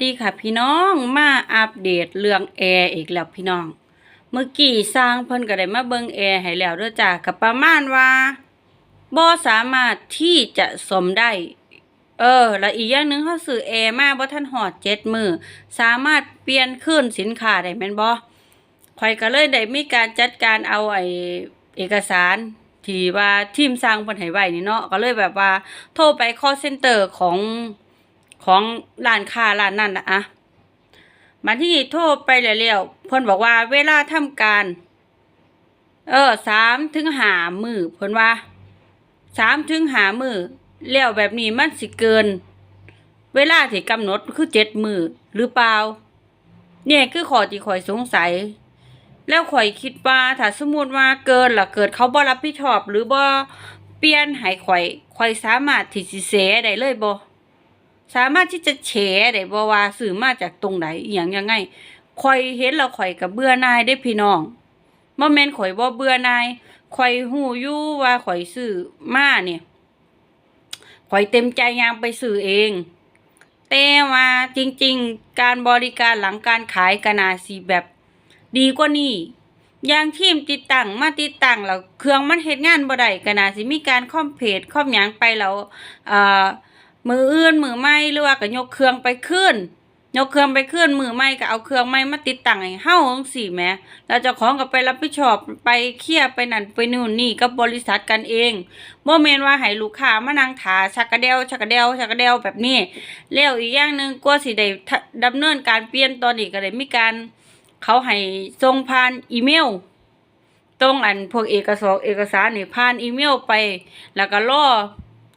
ดีค่ะพี่น้องมาอัปเดตเรื่องแอร์อีกแล้วพี่น้อง เมื่อกี้สร้างเพิ่นก็ได้มาเบิ่งแอร์ให้แล้วด้อจ้าก็ประมาณว่าบ่สามารถที่จะสมได้ เออ แล้วอีกอย่างหนึ่งเขาซื้อแอร์มาบ่ทันฮอด7มื้อสามารถเปลี่ยนคืนสินค้าได้แม่นบ่ข่อยก็เลยได้มีการจัดการเอาไอ้เอกสารที่ว่าทีมสร้างเพิ่นให้ไว้นี่เนาะก็เลยแบบว่า โทรไป call center ของ ของร้านค้าร้านนั้นนะอะมาที่นี่โทรไปแล้วๆเพิ่นบอกว่าเวลาทำการ เออสามถึงหามือเพิ่นว่าสามถึงหามือแล้วแบบนี้มันสิเกิน เวลาที่กำหนดคือเจ็ดมือหรือเปล่า เนี่ยคือขอที่ข่อยสงสัย แล้วข่อยคิดว่าถ้าสมมุติว่าเกินล่ะเกิดเขาบ่รับผิดชอบ หรือบ่เปลี่ยนให้ข่อยข่อยสามารถที่สิเสียได้เลยบ่ สามารถที่จะแฉได้บ่ว่าซื้อมาจากตรงไหนอีหยังยังไงข่อยเห็นแล้วข่อยก็เบื่อนายเด้พี่น้องบ่แม่นข่อยบ่เบื่อนายข่อยฮู้อยู่ว่าข่อยซื้อมาเนี่ยข่อยเต็มใจยางไปซื้อเอง แต่ว่าจริง ๆ การบริการหลังการขายกนาสิแบบ ดีกว่านี้อย่างทีมติดตั้งมาติดตั้งแล้วเครื่องมันเฮ็ดงานบ่ได้ก็น่าสิมีการคอมเพลตคอมหยังไปแล้วเอ่อ มืออื่นมือใหม่หรือว่าก็ยกเครื่องไปคืนยกเครื่องไปคืนมือใหม่ก็เอาเครื่องใหม่มาติดตั้งให้เฮาจังซี่แหมแล้วเจ้าของก็ไปรับผิดชอบไปเคลียร์ไปนั่นไปนู่นนี่กับบริษัทกันเองบ่แม่นว่าให้ลูกค้ามานั่งถาชักกระเดวชักกระเดวชักกระเดวแบบนี้แล้วอีกอย่างหนึ่งกว่าสิได้ดำเนินการเปลี่ยนตอนนี้ก็ได้มีการเขาให้ส่งผ่านอีเมลตรงอันพวกเอกสารเอกสารนี่ผ่านอีเมลไป แล้วก็รอ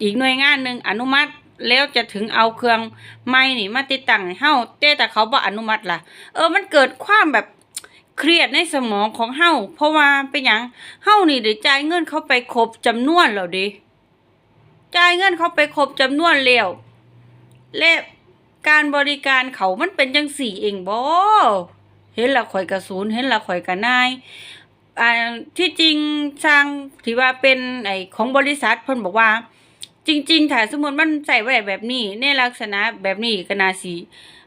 อีกหน่วยงานหนึ่งอนุมัติ แล้วจะถึงเอาเครื่องไม้นี่มาติดตั้งให้เฮาแต่แต่เขาบ่อนุมัติล่ะ เออมันเกิดความแบบเครียดในสมองของเฮาเพราะว่าเป็นหยังเฮานี่ได้จ่ายเงินเขาไปครบจำนวนแล้วดิจ่ายเงินเขาไปครบจำนวนแล้วและการบริการเขามันเป็นจังสี่เองบ่เห็นละข่อยกระสูนเห็นละข่อยกระนายอ่าที่จริงสร้างที่ว่าเป็นไอของบริษัทเพิ่นบอกว่า จริงๆถ้าสมมติมันใส่ไว้แบบนี้ ในลักษณะแบบนี้ก็น่าสิ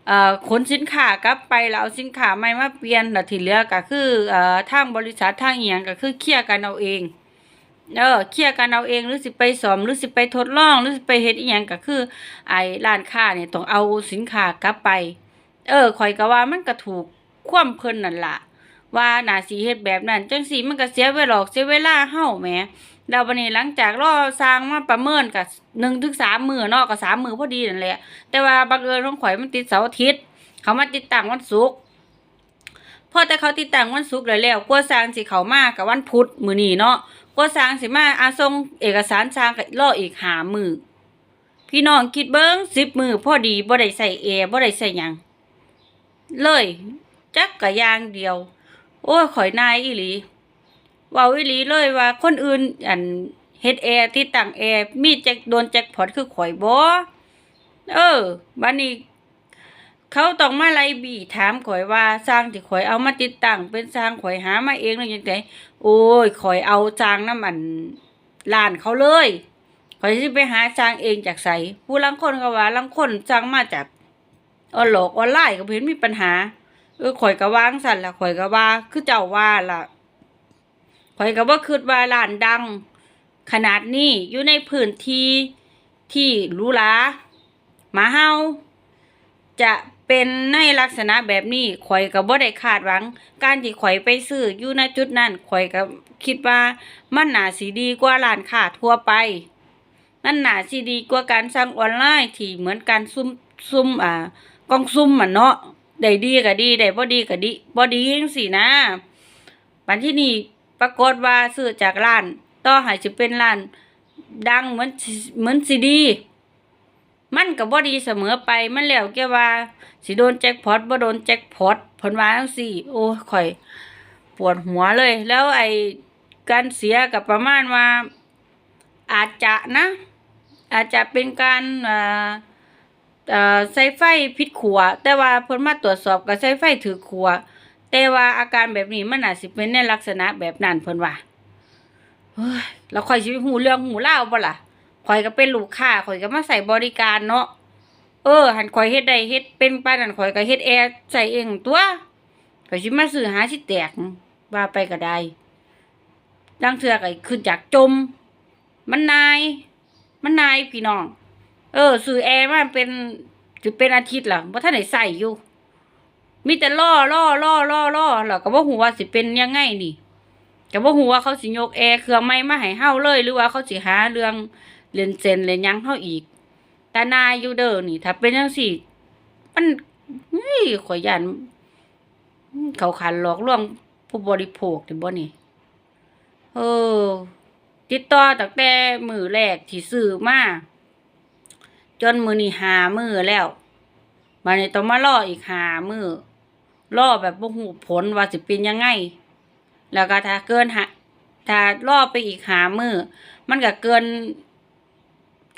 เอ่อขนสินค้ากลับไปแล้วเอาสินค้าใหม่มาเปลี่ยนแล้วที่เหลือก็คือเอ่อทางบริษัททางอีหยังก็คือเคลียร์กันเอาเองเออเคลียร์กันเอาเองหรือสิไปสอมหรือสิไปทดลองหรือสิไปเฮ็ดอีหยังก็คือ ไอ้ร้านค้าเนี่ยต้องเอาสินค้ากลับไป เออข่อยก็ว่ามันก็ถูกความเพิ่นนั่นล่ะ ว่าหนาสิเฮ็ดแบบนั้น จังซี่มันก็เสียเวลาเสียเวลาเฮาแหมแล้วบัดนี้หลังจากรอสร้างมาประเมินก็1ถึง3มื้อนาะก็3มื้อพอดีนั่นแหละ แต่ว่าบังเอิญของข่อยมันติดเสาร์อาทิตย์ เขามาติดตั้งวันศุกร์พอแต่เขาติดตั้งวันศุกร์แล้วแล้วกว่าสร้างสิเขามาก็วันพุธมือนี้เนาะกว่าสร้างสิมาอาส่งเอกสารสร้างก็รออีก5มื้อพี่น้องคิดเบิ่ง10มื้อพอดีบ่ได้ใส่แอร์บ่ได้ใส่ยังเลยจักกะยางเดียว โอ้ข่อยนายอีหลีว้าอีหลีเลยว่า คนอื่นอันเฮ็ดแอร์ติดตั้งแอร์มีแจ็คโดนแจ็คพอตคือข่อยบ่เออบัดนี้เขาต้องมาไล่บีถามข่อยว่าสร้างที่ข่อยเอามาติดตั้งเป็นสร้างข่อยหามาเองหรือจังไดโอ้ยข่อยเอาสร้างน้ำมันร้านเขาเลยข่อยสิไปหาสร้างเองจากไสผู้ลางคนก็ว่าลางคนสร้างมาจากออนโลกออนไลน์ก็เห็นมีปัญหา เออข่อยก็วางสั่นละข่อยก็ว่า คือเจ้าว่าละข่อยก็บ่คิดว่าร้านดัง ขนาดนี้อยู่ในพื้นที่ที่รูหราหมาเฮาจะเป็นในลักษณะแบบนี้ข่อยก็บ่ได้คาดหวัง การที่ข่อยไปซื้ออยู่ณจุดนั้นข่อยก็คิดว่ามันน่าสิดีกว่าร้านค้าทั่วไปนั่นน่าสิดีกว่าการสั่งออนไลน์ที่เหมือนการซุ่มซุ่มอ่ากล่องซุ่มอะเนาะ ได้ดีก็ดีได้บ่ดีก็ดีบ่ดีจังซี่นะบัดที่นี่ปรากฏว่าซื้อจากร้าน ต่อให้สิเป็นร้าน ดังเหมือนเหมือนสิดี มันก็บ่ดีเสมอไปมันแล้วแกว่า สิโดนแจ็คพอตบ่โดนแจ็คพอตเพิ่นว่าจังซี่ โอ้ข่อย ปวดหัวเลย แล้วไอการเสียก็ประมาณว่า อาจจะนะ อาจจะเป็นการอ่า เอ่อใส่ไฟผิดขัว แต่ว่าเพิ่นมาตรวจสอบก็ใส่ไฟถือขัว แต่ว่าอาการแบบนี้มันอาจสิเป็นในลักษณะแบบนั้นเพิ่นว่าเฮ้ยแล้วข่อยสิไปฮู้เรื่องฮู้ราวบ่ล่ะข่อยก็เป็นลูกค้าข่อยก็มาใส่บริการเนาะเออ หันข่อยเฮ็ดได้เฮ็ดเป็นปานนั้นข่อยก็เฮ็ดแอร์ใส่เองตัวข่อยสิมาซื้อหาสิแตกว่าไปก็ได้ดังเทื่อก็ขึ้นจากจม มันนาย มันนายพี่น้อง ออซื้อแอร์มาเป็นสิเป็นอาทิตย์ละบ่ทันได้ใส่อยู่ มีแต่ล่อล่อล่อล่อล่อแล้วก็บ่ฮู้ว่าสิเป็นยังไงนี่ก็บ่ฮู้ว่าเขาสิยกแอร์เครื่องใหม่มาให้เฮาเลย หรือว่าเขาสิหาเรื่องเล่นเซนเล่นยังเฮาอีกแต่นายอยู่เด้อนี่ ถ้าเป็นจังซี่มันเฮ้ยข่อยยานเขาขันหลอกลวงผู้บริโภคนี่บ่นี่เออ ติดต่อตั้งแต่มือแรกที่ซื้อมา จนมือนี่หามือแล้วมาเนี่ต้องมารออีกหามือรอแบบบ่หูผลว่าสิเป็นยังไง แล้วก็ถ้าเกินหาถ้ารอไปอีกหามือมันก็เกิน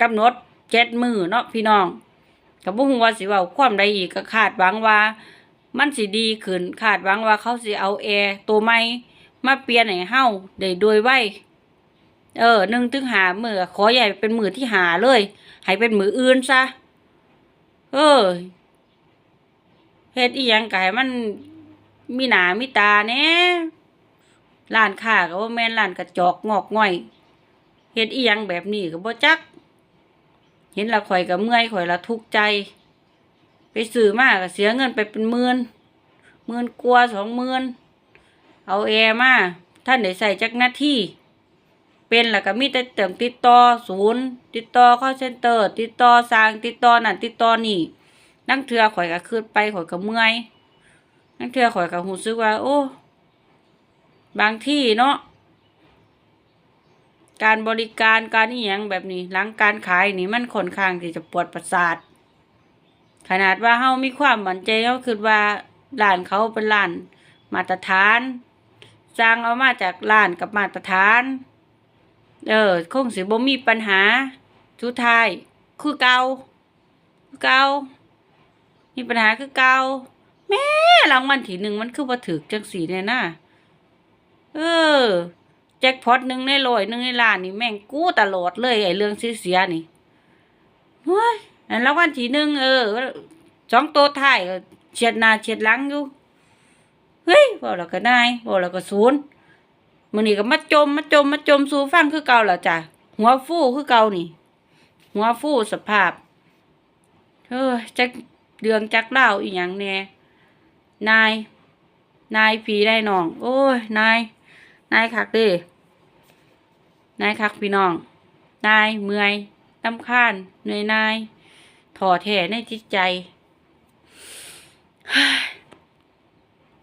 กำหนดเจ็ดมือเนาะพี่น้องกับบ่ฮู้ว่าสิเว้าความใดอีกก็คาดหวังว่า มันสิดีขึ้นคาดหวังว่าเขาสิเอาแอร์ตัวใหม่มาเปลี่ยนให้เฮาได้โดยไว เออหนึ่งถึงหามือขอใหญ่เป็นมือที่หาเลยให้เป็นมืออื่นซะเออเฮ็ดอีหยังก็ให้มันมีหนามีตาแน่ร้านค้าก็บ่าแม่นร้านกระจอกงอกง่อยเฮ็ดอีหยังแบบนี้ก็บ่จัก เห็นละข่อยก็เมื่อยข่อยละทุกข์ใจ ไปซื้อมาก็เสียเงินไปเป็นหมื่นหมื่นกว่าสองหมื่นเอาแอร์มาท่านได้ใส่จักนาที่ เป็นแล้วก็มีแต่เติมติดต่อศูนย์ติดต่อ call center ติดต่อสร้างติดต่อนั่นติดต่อนี่นั่งเทือข่อยก็คืนไปข่อยก็เมื่อยนั่งเทือข่อยก็รู้สึกว่า โอ้บางที่เนาะการบริการการนี่ยังแบบนี้หลังการขายนี่มันค่อนข้างที่จะปวดประสาท ขนาดว่าเฮามีความมั่นใจเฮาคิดว่าร้านเขาเป็นร้านมาตรฐานสร้างเอามาจากร้านกับมาตรฐาน เออคงสิบ่มีปัญหาสุดท้ายคือเกาคือเกามีปัญหาคือเกาแม่รางวัลที่หนึ่งมันคือบ่ถึกจังสีเนี่ยนะเออ แจ็คพอตหนึ่งในร้อยหนึ่งในล้านนี่แม่งกู้ตลอดเลยไอ้เรื่องเสียๆนี่เฮ้ยรางวัลที่หนึ่งเออสองตัวท้ายเฉียดหน้าเฉียดหลังอยู่เฮ้ยบ่แล้วก็นายบ่แล้วก็ศูนย์ มื้อนี้ก็มาจมมาจมมาจมสู่ฟังคือเก่าแล้วจ้ะหัวฟูคือเก่านี่ หัวฟูสภาพเฮ้ยจักเดืองจักเล่าอีหยังแน่นาย นายผีได้น้อง โอ้ยนายนายคักเด้นายคักพี่น้อง นายเมื่อยตำคาญเหนื่อยนายถอแท้ในจิตใจ